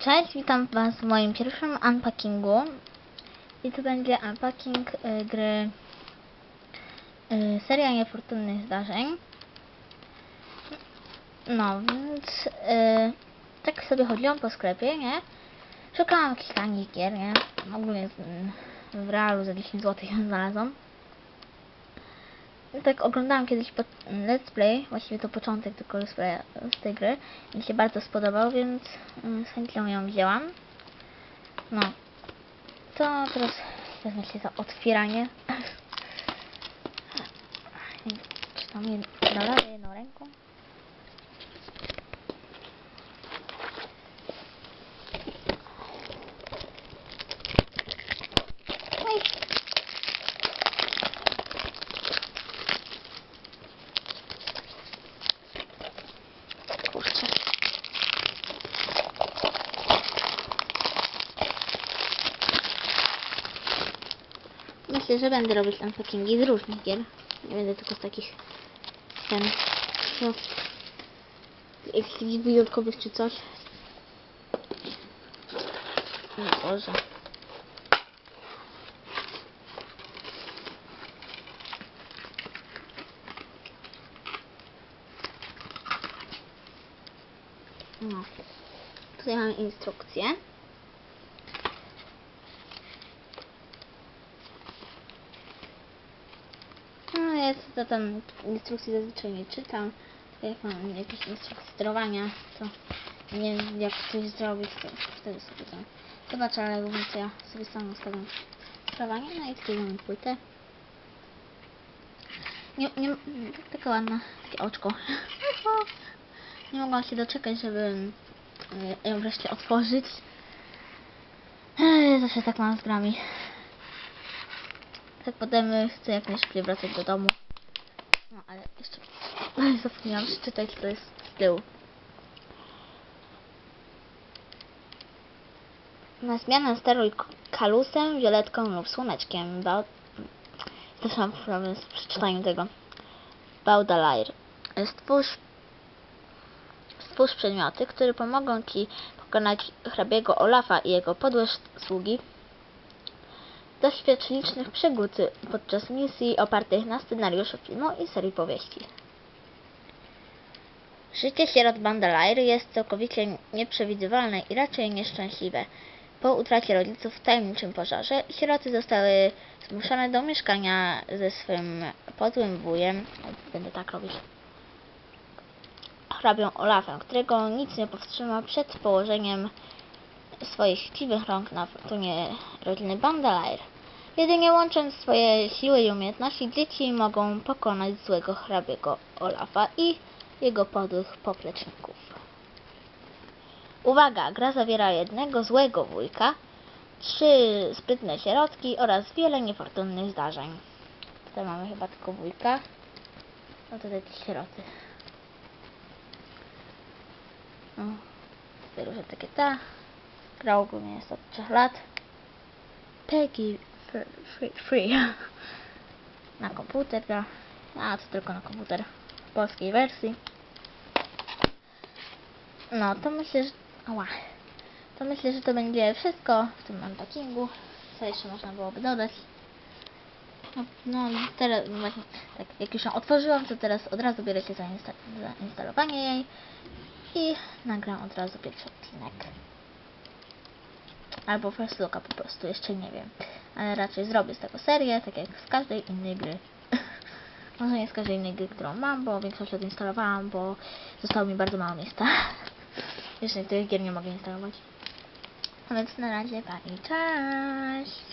Cześć, witam Was w moim pierwszym unpackingu. I to będzie unpacking y, gry y, Seria Niefortunnych Zdarzeń. No, więc y, tak sobie chodziłam po sklepie, nie? Szukałam jakichś tanich gier, nie? Ogólnie z- w realu za 10 zł znalazłam. Tak oglądałam kiedyś let's play, właściwie to początek tylko let's play z tej gry. Mi się bardzo spodobał, więc y, z chęcią ją wzięłam. No. To teraz wezmę się za otwieranie. Czy tam jedną ręką? Myślę, że będę robić unpackingi z różnych gier. Nie będę tylko z takich ten no, jakichś wyjątkowych czy coś. O Boże. No. Tutaj mamy instrukcję. Jest to tam instrukcji zazwyczaj nie czytam. Jak mam jakieś instrukcje sterowania, to nie wiem jak coś zrobić, to wtedy sobie tam zobaczę, ale głównie ja sobie sam ustawiam sterowanie. No i tutaj mamy płytę. Nie, nie, taka ładna, takie oczko. Nie mogłam się doczekać, żeby e, ją wreszcie otworzyć. Zawsze tak mam z grami. Tak potem chcę jak najszybciej wracać do domu. No ale jeszcze zapomniałam przeczytać co jest z tyłu. Na zmianę steruj kalusem, violetką lub słoneczkiem. Ba... Też mam problem z przeczytaniem tego. Baudelaire. Stwórz Stwórz przedmioty, które pomogą Ci pokonać hrabiego Olafa i jego podłe sługi. Licznych przygód podczas misji opartych na scenariuszu filmu i serii powieści. Życie sierot Bandalair jest całkowicie nieprzewidywalne i raczej nieszczęśliwe. Po utracie rodziców w tajemniczym pożarze, sieroty zostały zmuszone do mieszkania ze swym podłym wujem. Będę tak robić hrabią Olafem, którego nic nie powstrzyma przed położeniem swoich chciwych rąk na fortunie rodziny Bandalair. Jedynie łącząc swoje siły i umiejętności, dzieci mogą pokonać złego hrabiego Olafa i jego podłych popleczników. Uwaga! Gra zawiera jednego złego wujka, trzy sprytne sierotki oraz wiele niefortunnych zdarzeń. Tutaj mamy chyba tylko wujka. No tutaj te sieroty. No, różne takie ta. Gra ogólnie jest od 3 lat. Peggy fr- free, free. Na komputer gra. A to tylko na komputer. W polskiej wersji. No, to myślę, że... Ała. To myślę, że to będzie wszystko w tym unpackingu. Co jeszcze można byłoby dodać? No, no teraz właśnie, tak, jak już ją otworzyłam, to teraz od razu biorę się za, insta za instalowanie jej i nagram od razu pierwszy odcinek. Albo first looka po prostu, jeszcze nie wiem. Ale raczej zrobię z tego serię, tak jak z każdej innej gry. Może nie z każdej innej gry, którą mam, bo większość odinstalowałam, bo zostało mi bardzo mało miejsca. Jeszcze niektórych gier nie mogę instalować. A więc na razie, pani, cześć!